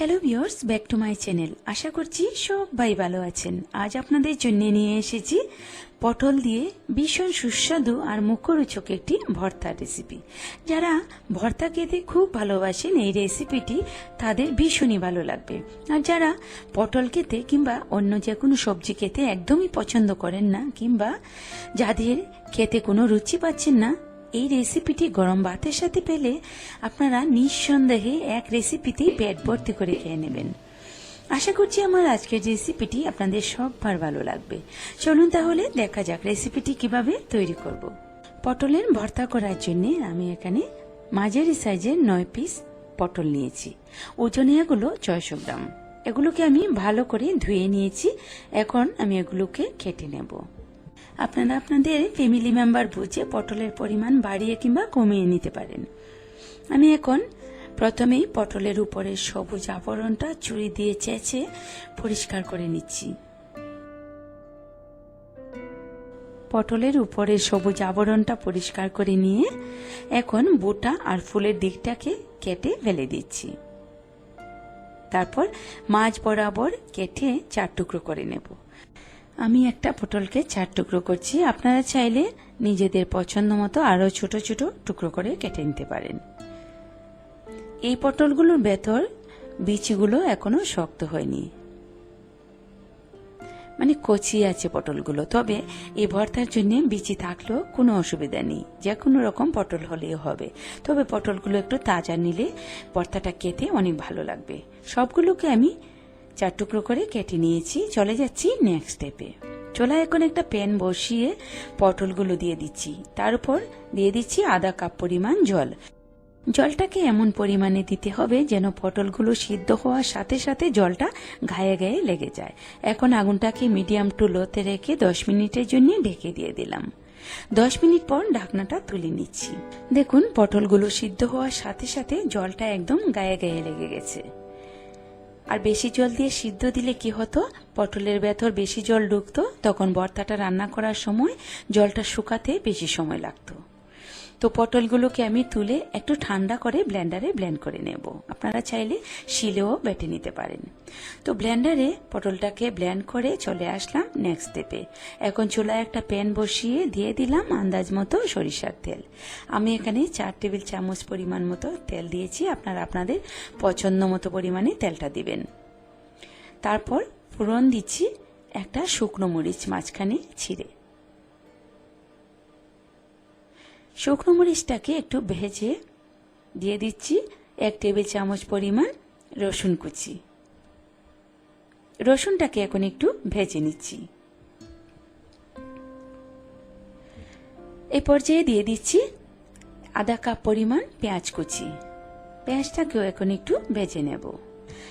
Hello viewers back to my channel আশা করছি সবাই ভালো আছেন। আজ আপনাদের জন্য নিয়ে এসেছি পটল দিয়ে ভীষণ সুস্বাদু আর মুখরোচক একটি ভর্তা রেসিপি যারা ভর্তা খেতে খুব ভালোবাসেন এই রেসিপিটি তাদের ভীষণই ভালো লাগবে। আর যারা পটল খেতে কিংবা অন্য যে কোনো সবজি খেতে একদমই পছন্দ করেন না, কিংবা যাদের খেতে কোনো রুচি পাচ্ছেন না এই রেসিপিটি গরম ভাতের সাথে পেলে আপনারা নিঃসন্দেহে এক রেসিপিতেই পেট ভর্তি করে খেয়ে নেবেন। আশা করছি আমার আজকের রেসিপিটি আপনাদের সববার ভালো লাগবে। চলুন তাহলে দেখা যাক রেসিপিটি কীভাবে তৈরি করব। পটলের ভর্তা করার জন্য আমি এখানে মাঝারি সাইজের নয় পিস পটল নিয়েছি। ওজনে এগুলো ছয়শো গ্রাম। এগুলোকে আমি ভালো করে ধুয়ে নিয়েছি। এখন আমি এগুলোকে কেটে নেব। আপনারা আপনাদের ফ্যামিলি মেম্বার বুঝে পটলের পরিমাণ বাড়িয়ে কিংবা কমিয়ে নিতে পারেন। আমি এখন প্রথমেই পটলের উপরের সবুজ আবরণটা চুরি দিয়ে চেঁচে পরিষ্কার করে নিচ্ছি। পটলের উপরে সবুজ আবরণটা পরিষ্কার করে নিয়ে এখন বুটা আর ফুলের দিকটাকে কেটে ফেলে দিচ্ছি। তারপর মাছ বরাবর কেটে চার টুকরো করে নেব। আমি একটা পটলকে চার টুকরো করছি। আপনারা চাইলে নিজেদের পছন্দ মতো আরও ছোট ছোট টুকরো করে কেটে নিতে পারেন। এই পটলগুলোর ভেতর বিচিগুলো এখনও শক্ত হয়নি। মানে কচি আছে পটলগুলো। তবে এই ভর্তার জন্য বিচি থাকলেও কোনো অসুবিধা নেই। যে কোনো রকম পটল হলেও হবে। তবে পটলগুলো একটু তাজা নিলে ভর্তাটা খেতে অনেক ভালো লাগবে। সবগুলোকে আমি চার টুকরো করে কেটে নিয়েছি। চলে যাচ্ছি নেক্সট স্টেপে চোলা এখন একটা প্যান বসিয়ে পটলগুলো দিয়ে দিচ্ছি। তার উপর দিয়ে দিচ্ছি আধা কাপ পরিমাণ জল। জলটাকে এমন পরিমাণে দিতে হবে যেন পটলগুলো সিদ্ধ হওয়ার সাথে সাথে জলটা গায়ে গায়ে লেগে যায়। এখন আগুনটাকে মিডিয়াম টু লোতে রেখে দশ মিনিটের জন্য ঢেকে দিয়ে দিলাম। দশ মিনিট পর ঢাকনাটা তুলে নিচ্ছি। দেখুন, পটলগুলো সিদ্ধ হওয়ার সাথে সাথে জলটা একদম গায়ে গায়ে লেগে গেছে। আর বেশি জল দিয়ে সিদ্ধ দিলে কি হতো? পটলের ব্যথর বেশি জল ঢুকতো, তখন ভর্তাটা রান্না করার সময় জলটা শুকাতে বেশি সময় লাগতো। তো পটলগুলোকে আমি তুলে একটু ঠান্ডা করে ব্লেন্ডারে ব্লেন্ড করে নেব। আপনারা চাইলে শিলেও বেটে নিতে পারেন। তো ব্লেন্ডারে পটলটাকে ব্লেন্ড করে চলে আসলাম নেক্সট স্টেপে এখন চুলায় একটা প্যান বসিয়ে দিয়ে দিলাম আন্দাজ মতো সরিষার তেল। আমি এখানে চার টেবিল চামচ পরিমাণ মতো তেল দিয়েছি। আপনারা আপনাদের পছন্দ মতো পরিমাণে তেলটা দিবেন। তারপর ফোড়ন দিচ্ছি একটা শুকনো মরিচ মাঝখানে ছিঁড়ে। শুকনো মরিচটাকে একটু ভেজে দিয়ে দিচ্ছি এক টেবিল চামচ পরিমাণ রসুন কুচি। রসুনটাকে এখন একটু ভেজে নিচ্ছি। এই পর্যায়ে দিয়ে দিচ্ছি আধা কাপ পরিমাণ পেঁয়াজ কুচি। পেঁয়াজটাকেও এখন একটু ভেজে নেব।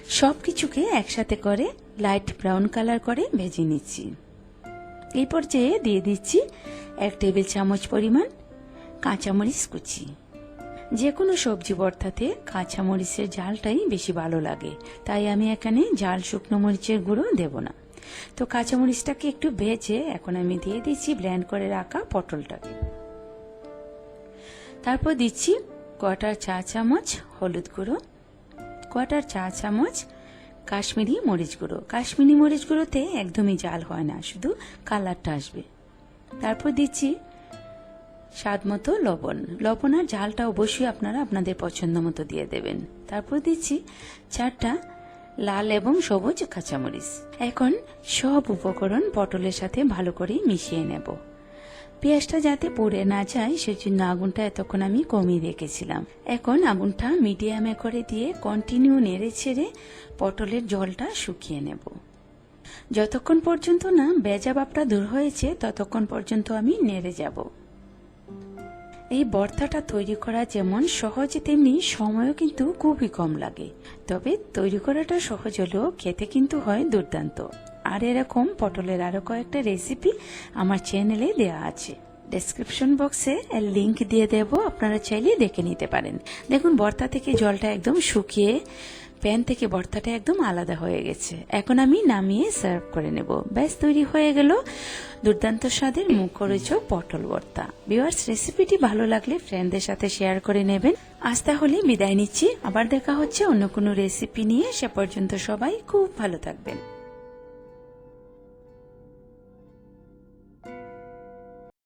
সব কিছুকে একসাথে করে লাইট ব্রাউন কালার করে ভেজে নিচ্ছি। এই পর্যায়ে দিয়ে দিচ্ছি এক টেবিল চামচ পরিমাণ কাঁচামরিচ কুচি। যে কোনো সবজি ভর্তাতে কাঁচামরিচের জালটাই বেশি ভালো লাগে। তাই আমি এখানে জাল শুকনো মরিচের গুঁড়ো দেব না। তো কাঁচামরিচটাকে একটু ভেজে এখন আমি দিয়ে দিচ্ছি ব্ল্যান্ড করে রাখা পটলটাকে। তারপর দিচ্ছি কটার চা চামচ হলুদ গুঁড়ো কটার চা চামচ কাশ্মীরি মরিচ গুঁড়ো। কাশ্মীরি মরিচ গুঁড়োতে একদমই জাল হয় না, শুধু কালারটা আসবে। তারপর দিচ্ছি স্বাদ মতো লবণ। লবণ আর ঝালটা অবশ্যই আপনারা আপনাদের পছন্দ মতো দিয়ে দেবেন। তারপর দিচ্ছি চারটা লাল এবং সবুজ কাঁচামরিচ। এখন সব উপকরণ পটলের সাথে ভালো করে মিশিয়ে নেব। পেঁয়াজটা যাতে পড়ে না যায়, সেজন্য আগুনটা এতক্ষণ আমি কমিয়ে রেখেছিলাম। এখন আগুনটা মিডিয়ামে করে দিয়ে কন্টিনিউ নেড়ে ছেড়ে পটলের জলটা শুকিয়ে নেব। যতক্ষণ পর্যন্ত না বেজা বাপটা দূর হয়েছে, ততক্ষণ পর্যন্ত আমি নেড়ে যাব। এই ভর্তাটা তৈরি করা যেমন সহজ, তেমনি সময়ও কিন্তু খুবই কম লাগে। তবে তৈরি করাটা সহজ হলেও খেতে কিন্তু হয় দুর্দান্ত। আর এরকম পটলের আরও কয়েকটা রেসিপি আমার চ্যানেলে দেওয়া আছে। ডেসক্রিপশন বক্সে লিংক দিয়ে দেব, আপনারা চাইলে দেখে নিতে পারেন। দেখুন ভর্তা থেকে জলটা একদম শুকিয়ে প্যান থেকে ভর্তাটা একদম আলাদা হয়ে গেছে। এখন আমি নামিয়ে সার্ভ করে নেব। ব্যাস, তৈরি হয়ে গেল দুর্দান্ত স্বাদের মুখরোচক পটল ভর্তা বিওয়ার্স রেসিপিটি ভালো লাগলে ফ্রেন্ডদের সাথে শেয়ার করে নেবেন। আজ তাহলে বিদায় নিচ্ছি। আবার দেখা হচ্ছে অন্য কোনো রেসিপি নিয়ে। সে পর্যন্ত সবাই খুব ভালো থাকবেন।